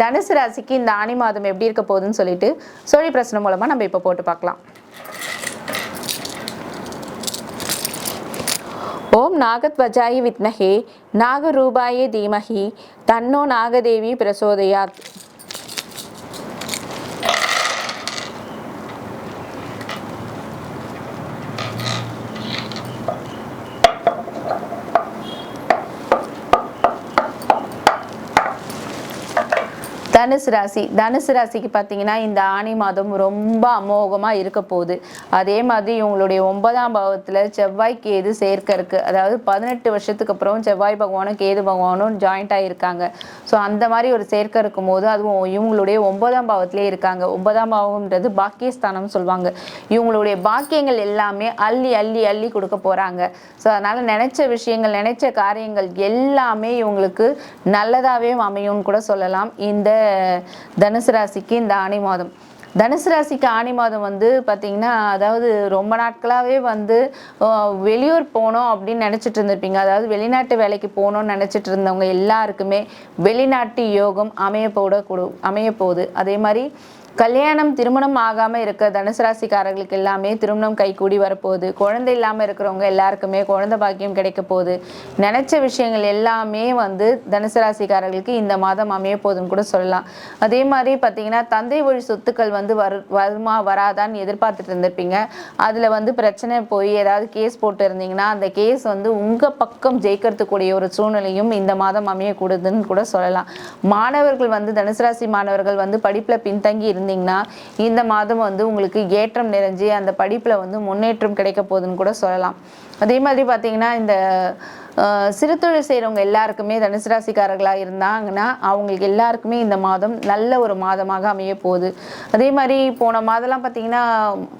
தனுசு ராசிக்கு இந்த ஆணி மாதம் எப்படி இருக்க போகுதுன்னு சொல்லிட்டு சோழி பிரச்சனை மூலமாக நம்ம இப்போ போட்டு பார்க்கலாம். ஓம் நாகத்வஜாய வித்மஹே நாகரூபாயே தீமஹி தன்னோ நாகதேவி பிரசோதயாத். தனுசு ராசி தனுசு ராசிக்கு பார்த்தீங்கன்னா இந்த ஆணி மாதம் ரொம்ப அமோகமாக இருக்க போகுது. அதே மாதிரி இவங்களுடைய ஒன்பதாம் பாவத்தில் செவ்வாய் கேது சேர்க்க இருக்கு. அதாவது பதினெட்டு வருஷத்துக்கு அப்புறம் செவ்வாய் பகவானும் கேது பகவானும் ஜாயிண்ட் ஆகியிருக்காங்க ஸோ அந்த மாதிரி ஒரு சேர்க்க இருக்கும் போது அதுவும் இவங்களுடைய ஒன்பதாம் பாவத்திலே இருக்காங்க. ஒன்பதாம் பாவம்ன்றது பாக்கியஸ்தானம் சொல்லுவாங்க. இவங்களுடைய பாக்கியங்கள் எல்லாமே அள்ளி அள்ளி அள்ளி கொடுக்க போகிறாங்க ஸோ அதனால் நினச்ச விஷயங்கள் நினைச்ச காரியங்கள் எல்லாமே இவங்களுக்கு நல்லதாகவே அமையும்னு கூட சொல்லலாம். இந்த தனுசு ராசிக்கு இந்த ஆணி மாதம். தனுசு ராசிக்கு ஆணி மாதம் வந்து பார்த்திங்கன்னா அதாவது ரொம்ப நாட்களாகவே வந்து வெளியூர் போகணும் அப்படின்னு நினச்சிட்டு இருந்திருப்பீங்க. அதாவது வெளிநாட்டு வேலைக்கு போகணும்னு நினச்சிட்டு இருந்தவங்க எல்லாருக்குமே வெளிநாட்டு யோகம் அமைய போட கொடு அமைய போகுது அதே மாதிரி கல்யாணம் திருமணம் ஆகாமல் இருக்க தனுசு ராசிக்காரர்களுக்கு எல்லாமே திருமணம் கைகூடி வரப்போகுது. குழந்தை இல்லாமல் இருக்கிறவங்க எல்லாருக்குமே குழந்தை பாக்கியம் கிடைக்க போகுது. நினச்ச விஷயங்கள் எல்லாமே வந்து தனுசு ராசிக்காரர்களுக்கு இந்த மாதம் அமைய போதுன்னு கூட சொல்லலாம். அதே மாதிரி பார்த்தீங்கன்னா தந்தை வழி சொத்துக்கள் வந்து வரு வருமா வராதான்னு எதிர்பார்த்துட்டு இருந்திருப்பீங்க. அதில் வந்து பிரச்சனை போய் ஏதாவது கேஸ் போட்டு இருந்தீங்கன்னா அந்த கேஸ் வந்து உங்கள் பக்கம் ஜெயிக்கிறதுக்கூடிய ஒரு சூழ்நிலையும் இந்த மாதம் அமையக்கூடுதுன்னு கூட சொல்லலாம். மாணவர்கள் வந்து தனுசு ராசி மாணவர்கள் வந்து படிப்பில் பின்தங்கி இருந்தீங்கன்னா இந்த மாதம் வந்து உங்களுக்கு ஏற்றம் நிறைஞ்சு அந்த படிப்பில் வந்து முன்னேற்றம் கிடைக்க போகுதுன்னு கூட சொல்லலாம். அதே மாதிரி பார்த்தீங்கன்னா இந்த சிறு தொழில் செய்கிறவங்க எல்லாருக்குமே தனுசு ராசிக்காரர்களாக இருந்தாங்கன்னா அவங்களுக்கு எல்லாருக்குமே இந்த மாதம் நல்ல ஒரு மாதமாக அமைய போகுது. அதே மாதிரி போன மாதம்லாம் பார்த்தீங்கன்னா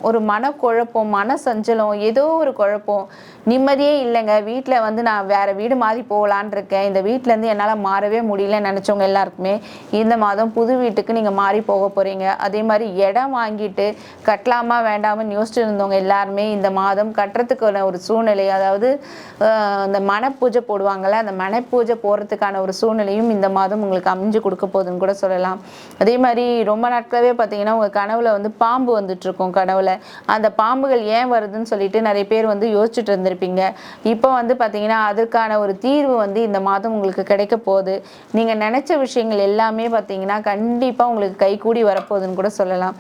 ஒரு மனக்குழப்பம் மன சஞ்சலம் ஏதோ ஒரு குழப்பம். நிம்மதியே இல்லைங்க. வீட்டில் வந்து நான் வேறு வீடு மாறி போகலான் இருக்கேன். இந்த வீட்டிலேருந்து என்னால் மாறவே முடியலன்னு நினச்சவங்க எல்லாருக்குமே இந்த மாதம் புது வீட்டுக்கு நீங்கள் மாறி போக போகிறீங்க அதே மாதிரி இடம் வாங்கிட்டு கட்டலாமா வேண்டாமான்னு யோசிச்சுட்டு இருந்தவங்க எல்லாருமே இந்த மாதம் கட்டுறதுக்கான ஒரு சூழ்நிலை அதாவது இந்த மன மனப்பூஜை போடுவாங்கல்ல அந்த மனப்பூஜை போகிறதுக்கான ஒரு சூழ்நிலையும் இந்த மாதம் உங்களுக்கு அமைஞ்சு கொடுக்க போகுதுன்னு கூட சொல்லலாம். அதே மாதிரி ரொம்ப நாட்களாகவே பார்த்தீங்கன்னா உங்கள் கனவுல வந்து பாம்பு வந்துட்டுருக்கும் கனவுல. அந்த பாம்புகள் ஏன் வருதுன்னு சொல்லிட்டு நிறைய பேர் வந்து யோசிச்சுட்டு இருந்திருப்பீங்க. இப்போ வந்து பார்த்தீங்கன்னா அதற்கான ஒரு தீர்வு வந்து இந்த மாதம் உங்களுக்கு கிடைக்க போகுது. நீங்கள் நினச்ச விஷயங்கள் எல்லாமே பார்த்தீங்கன்னா கண்டிப்பாக உங்களுக்கு கைகூடி வரப்போகுதுன்னு கூட சொல்லலாம்.